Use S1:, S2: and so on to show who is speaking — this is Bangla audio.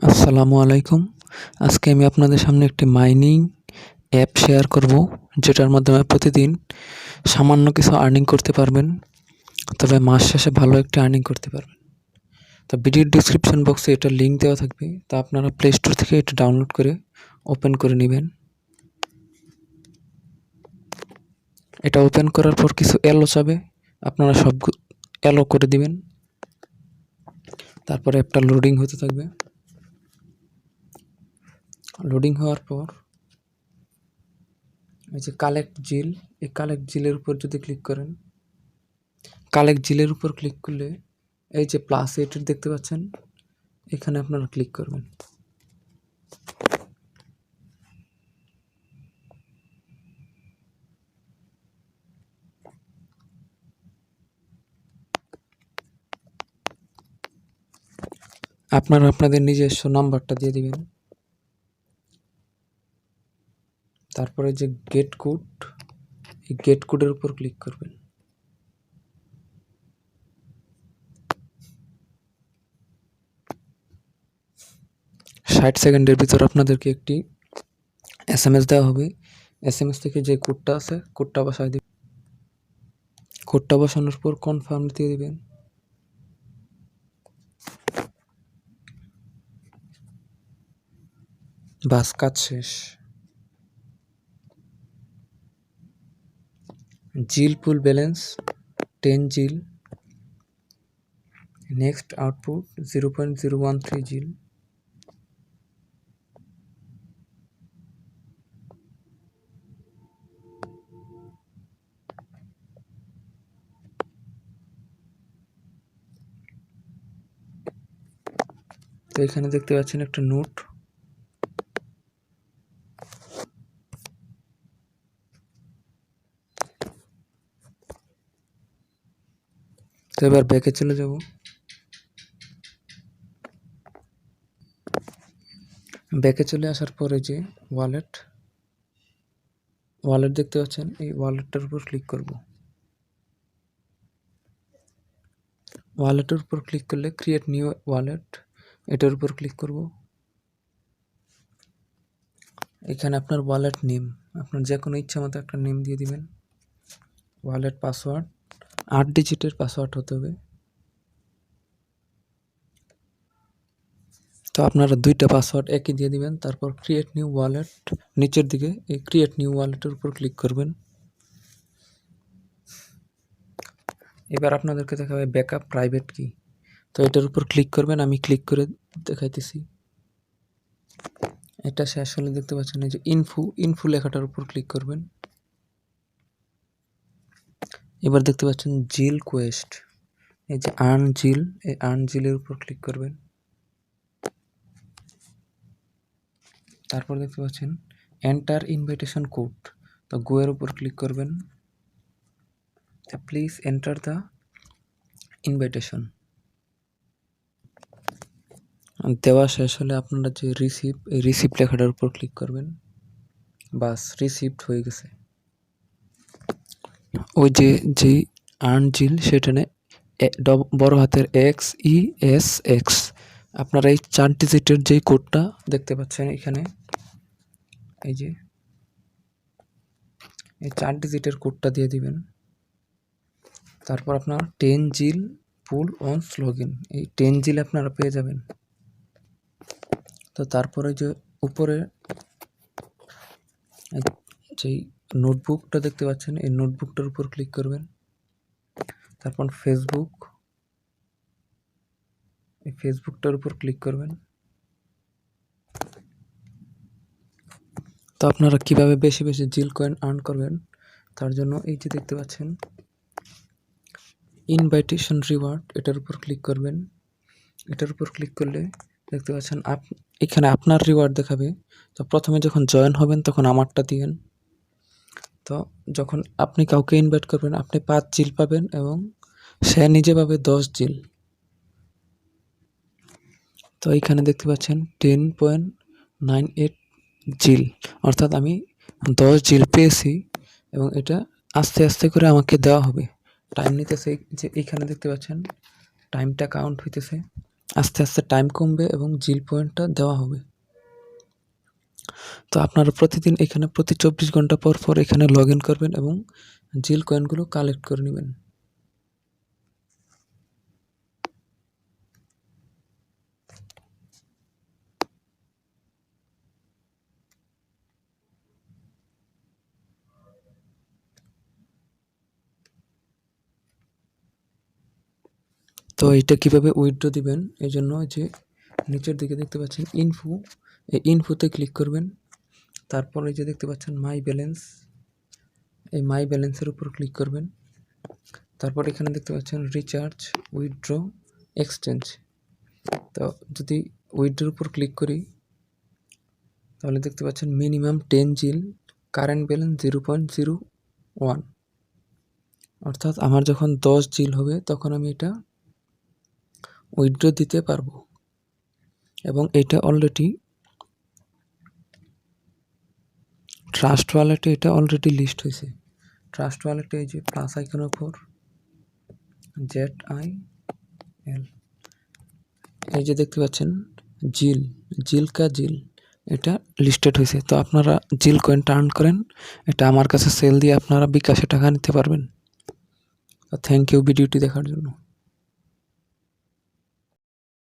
S1: আসসালামু আলাইকুম। আজকে আমি আপনাদের সামনে একটি মাইনিং অ্যাপ শেয়ার করব, যেটার মাধ্যমে প্রতিদিন সামান্য কিছু আর্নিং করতে পারবেন, তবে মাস শেষে ভালো একটি আর্নিং করতে পারবেন। তো ভিডিওর ডিসক্রিপশন বক্সে এটা লিঙ্ক দেওয়া থাকবে, তা আপনারা প্লে স্টোর থেকে এটা ডাউনলোড করে ওপেন করে নেবেন। এটা ওপেন করার পর কিছু এলো চাবে, আপনারা সব এলো করে দিবেন। তারপরে একটা লোডিং হতে থাকবে। লোডিং হওয়ার পর এই যে কালেক্ট জিল এই কালেক্ট জিলের উপর যদি ক্লিক করেন কালেক্ট জিলের উপর ক্লিক করলে এই যে প্লাস এইটের দেখতে পাচ্ছেন, এখানে আপনারা ক্লিক করবেন। আপনারা আপনাদের নিজস্ব নাম্বারটা দিয়ে দিবেন। তারপরে যে গেট কোড এই গেট কোডের উপর ক্লিক করবেন। ষাট সেকেন্ডের ভিতর আপনাদেরকে একটি এস এম এস দেওয়া হবে। এস এম এস থেকে যে কোডটা আছে কোডটা বসায় দিবেন। কোডটা বসানোর পর কনফার্ম দিয়ে দিবেন। বাস কাজ শেষ। ZIL pool balance, ten ZIL, next output zero point zero one three ZIL. তো এখানে দেখতে পাচ্ছেন একটা নোট। তো এবার ব্যাকে চলে যাব। ব্যাকে চলে আসার পরে যে ওয়ালেট ওয়ালেট দেখতে পাচ্ছেন, এই ওয়ালেটটার উপর ক্লিক করব। ওয়ালেটের উপর ক্লিক করলে ক্রিয়েট নিউ ওয়ালেট এটার উপর ক্লিক করব। এখানে আপনার ওয়ালেট নেম আপনার যে কোনো ইচ্ছা মতো একটা নেম দিয়ে দিবেন। ওয়ালেট পাসওয়ার্ড আট ডিজিটের পাসওয়ার্ড হতে হবে। তো আপনারা দুইটা পাসওয়ার্ড একই দিয়ে দিবেন, তারপর ক্রিয়েট নিউ ওয়ালেট নিচের দিকে এই ক্রিয়েট নিউ ওয়ালেটের উপর ক্লিক করবেন। এবার আপনাদেরকে দেখাবে ব্যাকআপ প্রাইভেট কি তো এটার উপর ক্লিক করবেন, আমি ক্লিক করে দেখাইতেছি। এটা শেষ হলে দেখতে পাচ্ছেন এই যে ইনফু ইনফু লেখাটার উপর ক্লিক করবেন। এবার দেখতে পাচ্ছেন জিল কোয়েস্ট। এই যে আর্ন জিল, এই আর্ন জিলের উপর ক্লিক করবেন। তারপর দেখতে পাচ্ছেন এন্টার ইনভাইটেশন কোড। তো গোয়ের উপর ক্লিক করবেন। Please enter the invitation. দেওয়া শেষ হলে আপনারা যে রিসিপ্ট এই রিসিভ লেখাটার উপর ক্লিক করবেন। বাস, রিসিপ্ট হয়ে গেছে। ওই যে যেই আর্ন জিল সেখানে বড় হাতের এক্স ই এস এক্স আপনারা এই চার ডিজিটের যেই কোডটা দেখতে পাচ্ছেন এখানে, এই যে, এই চার ডিজিটের কোডটা দিয়ে দিবেন। তারপর আপনার টেন জিল পুল অন স্লোগিন এই টেন জিল আপনারা পেয়ে যাবেন। তো তারপরে যে উপরে যেই নোটবুকটা দেখতে পাচ্ছেন? এই নোটবুকটার উপর ক্লিক করবেন। তারপর ফেসবুক। এই ফেসবুকটার উপর ক্লিক করবেন। তো আপনারা কীভাবে বেশি বেশি জিল কয়েন আর্ন করবেন, তার জন্য এই যে দেখতে পাচ্ছেন, ইনভাইটেশন রিওয়ার্ড, এটার উপর ক্লিক করবেন। এটার উপর ক্লিক করলে দেখতে পাচ্ছেন, আপ, এখানে আপনার রিওয়ার্ড দেখাবে। তো প্রথমে যখন জয়েন হবেন, তখন আমারটা দিবেন তো যখন আপনি কাউকে ইনভাইট করবেন, আপনি পাঁচ জিল পাবেন এবং সে নিজে পাবে দশ জিল। তো এইখানে দেখতে পাচ্ছেন টেন পয়েন্ট নাইন এইট জিল। অর্থাৎ আমি দশ জিল পেয়েছি এবং এটা আস্তে আস্তে করে আমাকে দেওয়া হবে। টাইম নিতেছে যে এইখানে দেখতে পাচ্ছেন টাইমটা কাউন্ট হইতেছে। আস্তে আস্তে টাইম কমবে এবং জিল পয়েন্টটা দেওয়া হবে। তো আপনারা প্রতিদিন এখানে প্রতি চব্বিশ ঘণ্টা পর পর এখানে লগ ইন করবেন এবং জিল কয়েনগুলো কালেক্ট করে নেবেন। তো এটা কীভাবে উইথড্র দিবেন? এই জন্য যে নিচের দিকে দেখতে পাচ্ছেন ইনফো এই ইনফোতে ক্লিক করবেন। তারপর এই যে দেখতে পাচ্ছেন মাই ব্যালেন্স এই মাই ব্যালেন্সের উপর ক্লিক করবেন। তারপর এখানে দেখতে পাচ্ছেন রিচার্জ উইথড্র এক্সচেঞ্জ তো যদি উইথড্রোর উপর ক্লিক করি, তাহলে দেখতে পাচ্ছেন minimum ten ZIL current balance zero point zero one অর্থাৎ আমার যখন দশ জিল হবে, তখন আমি এটা উইথড্র দিতে পারব। এবং এটা অলরেডি ট্রাস্ট ওয়ালেটে এটা অলরেডি লিস্ট হয়েছে ট্রাস্ট ওয়ালেটে এই যে প্লাস আইকনের উপর জেড আই এল এই যে দেখতে পাচ্ছেন, জিল জিল কা জিল, এটা লিস্টেড হয়েছে তো আপনারা জিল কয়েন টার্ন করেন, এটা আমার কাছে সেল দিয়ে আপনারা বিকাশে টাকা নিতে পারবেন। থ্যাংক ইউ ভিডিওটি দেখার জন্য।